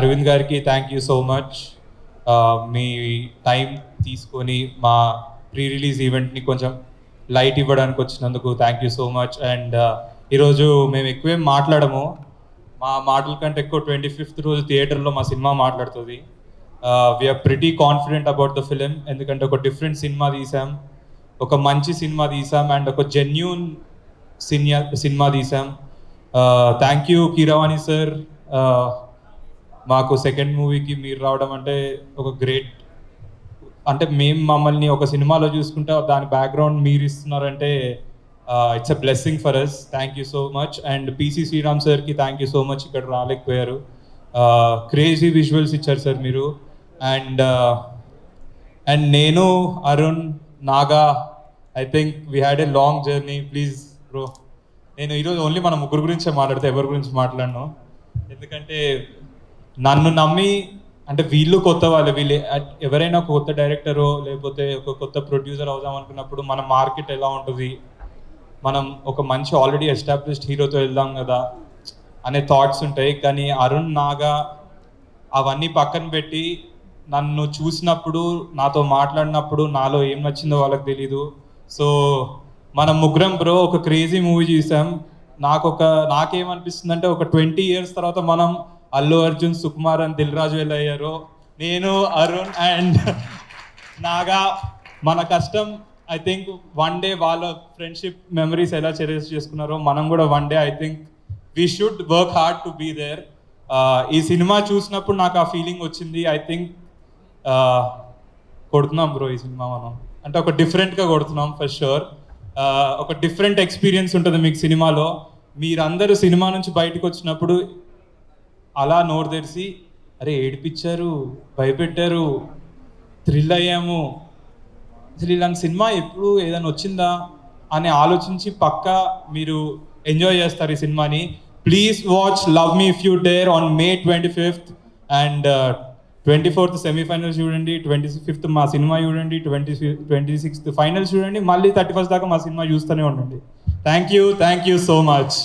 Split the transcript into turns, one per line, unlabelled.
అరవింద్ గారికి thank you so much మీ time తీసుకొని మా ప్రీ రిలీజ్ ఈవెంట్ని కొంచెం లైట్ ఇవ్వడానికి వచ్చినందుకు thank you so much and ఈరోజు మేము ఎక్కువేం మాట్లాడము. మా మాటల కంటే ఎక్కువ ట్వంటీ ఫిఫ్త్ రోజు థియేటర్లో మా సినిమా మాట్లాడుతుంది. We are pretty confident about the film ఎందుకంటే ఒక డిఫరెంట్ సినిమా తీసాం. ఒక మంచి సినిమా తీసాం. అండ్ ఒక జెన్యున్ సినిమా సినిమా తీసాం. థ్యాంక్ యూ కీరవాణి సార్ మాకు సెకండ్ మూవీకి మీరు రావడం అంటే ఒక గ్రేట్ అంటే మేము మమ్మల్ని ఒక సినిమాలో చూసుకుంటే దాని బ్యాక్గ్రౌండ్ మీరు ఇస్తున్నారంటే it's a blessing for us thank you so much and PC Sriram సార్కి థ్యాంక్ యూ సో మచ్ ఇక్కడ రాలేకపోయారు. క్రేజీ విజువల్స్ ఇచ్చారు సార్ మీరు. అండ్ అండ్ నేను Arun Naga I think we had a long journey please bro నేను ఈరోజు only మన ముగ్గురు గురించే మాట్లాడితే ఎవరి గురించి మాట్లాడను? ఎందుకంటే నన్ను నమ్మి అంటే వీళ్ళు కొత్త వాళ్ళు వీళ్ళు ఎవరైనా ఒక కొత్త డైరెక్టరో లేకపోతే ఒక కొత్త ప్రొడ్యూసర్ అవుదాం అనుకున్నప్పుడు మన మార్కెట్ ఎలా ఉంటుంది? మనం ఒక మంచి ఆల్రెడీ ఎస్టాబ్లిష్డ్ హీరోతో వెళ్దాం కదా అనే థాట్స్ ఉంటాయి. కానీ అరుణ్ నాగా అవన్నీ పక్కన పెట్టి నన్ను చూసినప్పుడు నాతో మాట్లాడినప్పుడు నాలో ఏం నచ్చిందో వాళ్ళకి తెలీదు. సో మనం ముగ్గురం బ్రో ఒక క్రేజీ మూవీ చూసాం. నాకు ఒక నాకేమనిపిస్తుంది అంటే ఒక ట్వంటీ ఇయర్స్ తర్వాత మనం అల్లు అర్జున్ సుకుమార్ అని దిల్ రాజు ఎలా అయ్యారు? నేను అరుణ్ అండ్ నాగా. మన కష్టం ఐ థింక్ వన్ డే వాళ్ళ ఫ్రెండ్షిప్ మెమరీస్ ఎలా చెరేజ్ చేసుకున్నారో మనం కూడా one day I think we should work hard to be there ఈ సినిమా చూసినప్పుడు నాకు ఆ ఫీలింగ్ వచ్చింది. ఐ థింక్ కొడుతున్నాం బ్రో ఈ సినిమా మనం. అంటే ఒక డిఫరెంట్గా కొడుతున్నాం ఫర్ షూర్ ఒక డిఫరెంట్ ఎక్స్పీరియన్స్ ఉంటుంది మీకు సినిమాలో. మీరందరూ సినిమా నుంచి బయటకు వచ్చినప్పుడు అలా నోరు తెరిచి అరే ఏడిపించారు భయపెట్టారు థ్రిల్ అయ్యాము అసలు ఇలాంటి సినిమా ఎప్పుడు ఏదైనా వచ్చిందా? అని ఆలోచించి పక్కా మీరు ఎంజాయ్ చేస్తారు ఈ సినిమాని. Please watch love me if you dare on May twenty fifth and twenty fourth semifinal చూడండి ట్వంటీ ఫిఫ్త్ మా సినిమా చూడండి ట్వంటీ ట్వంటీ సిక్స్త్ ఫైనల్ చూడండి మళ్ళీ థర్టీ ఫస్ట్ దాకా మా సినిమా చూస్తూనే ఉండండి. Thank you thank you so much